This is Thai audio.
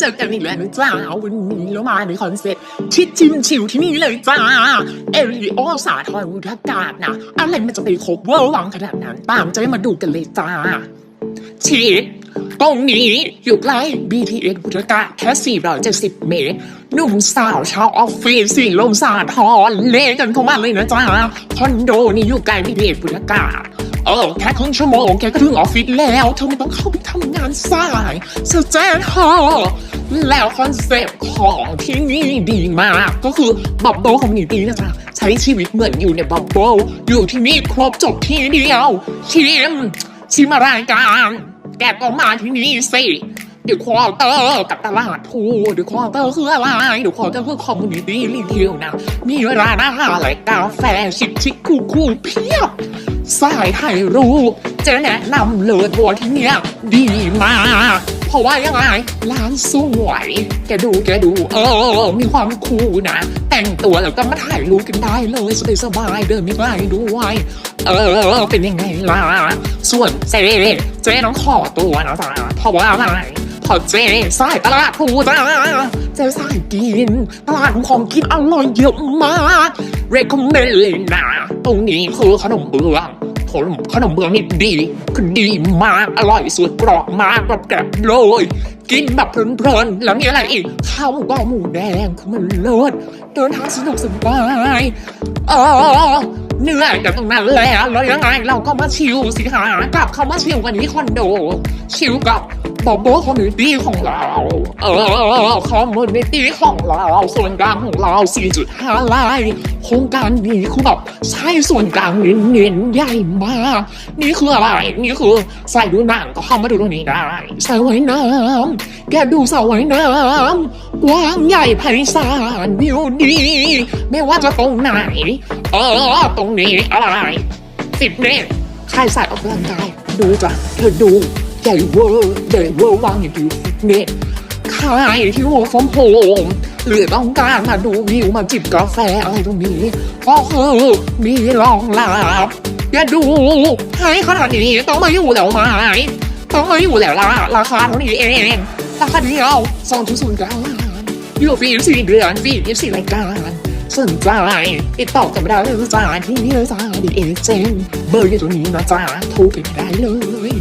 เจอกันอีกแล้วจ้าวันนี้เรามาในคอนเซ็ปต์ที่จิมชิวที่นี่เลยจ้า เอริโอสาทรวุฒกาศนะ อะไรมันจะไปครบเวอร์วังขนาดนั้น ตามจะได้มาดูกันเลยจ้าชีดตรงนี้อยู่ใกล้ BTS พุทธกาศแค่ 470 เมตรหนุ่มสาวชาวออฟฟิศสีลมสาทรเล่กันเข้ามาเลยนะจ๊ะคอนโดนี่อยู่ใกล้ BTS พุทธกาศ เออแค่ครึ่งชั่วโมงแกก็ถึงออฟฟิศแล้วเธอไม่ต้องเข้าไปทำงานสายสแจนฮอแล้วคอนเซปต์ของที่นี่ดีมาก ก็คือบับเบิลคอมมูนิตี้นะจ๊ะใช้ชีวิตเหมือนอยู่ในบับเบิลอยู่ที่นี่ครบจบที่เดียวชิมชิมอะไรกันแกต้องมาที่นี่สิเดี๋ยวควอเตอร์กับตลาดทูเดี๋ยวควอเตอร์คืออะไรเดี๋ยวควอเตอร์คือคอมมูนิตี้รีเทลนะ มีร้านอาหารหลายกาแฟชิคชิคคูคูเพียบ สายถ่ายรูปจะแนะนำเลยตัวที่เนี้ยดีมากเพราะว่ายังไงร้านสวยแกดูแกดู เออ มีความคูลนะ แต่งตัวแล้วก็มาถ่ายรูปกันได้เลยสบายสบายเดินไม่ไกลด้วยเออ เป็นยังไงล่ะ ส่วนเจ๊เจ๊ต้องขอตัวนะจ๊ะเพราะว่าอะไรเพอเจ๊สายตลาดทูจ้าเจ๊สายกิน ตลาดของกินอร่อยเยอะมาก recommend เลยนะ ตรงนี้คือขนมเบื้อง ขนมขนมเมืองนี่ดีคือดีมากอร่อยสุดกรอบมากแบบแกรบเลย กินแบบเพลินๆแล้วมีอะไรอีกข้าวหมูกรอบหมูแดงคือมันเลิศเดินทางสนุกสบายเออเหนื่อยกันตรงนั้นแล้วแล้วยังไงเราก็มาชิลสิคะกลับเข้ามาชิลกันที่คอนโด ชิลกับ บอบโบคอมมูนิตี้ของเราเออคอมมูนิตี้ของเราส่วนกลางของเรา 4.5ไร่โครงการนี้คือแบบใช่ส่วนกลางเน้นๆใหญ่มาก นี่คืออะไร นี่คือใส่ดูหนังก็เข้ามาดูตรงนี้ได้ใส่ไว้น้ำแกดูสาไว้น้ำกว้างใหญ่ไพศาลวิวดี ไม่ว่าจะตรงไหน เออ ตรงนี้อะไรสิบเมตรใครใส่ออกกำลังกายดูจ้ะเธอดู ใหญ่เวอร์ใหญ่เวอร์วางอยู่ที่ฟิตเนสใครที่หัวฟอมโฮมหรือต้องการมาดูวิวมาจิบกาแฟอะไรตรงนี้ก็คือมีรองรับอย่าดูให้ขนาดนี้ต้องมาอยู่แล้วไหมต้องมาอยู่แล้วละราคาเท่านี้เองราคาเดียวสองทุศูนย์เก้าล้านอยู่ฟรีสี่เดือนฟรีสี่รายการสนใจติดต่อกันไม่ได้เลยจ้าที่นี่เลยจ้าดิเอเจนเบอร์อยู่ตรงนี้นะจ้าโทรไปได้เลย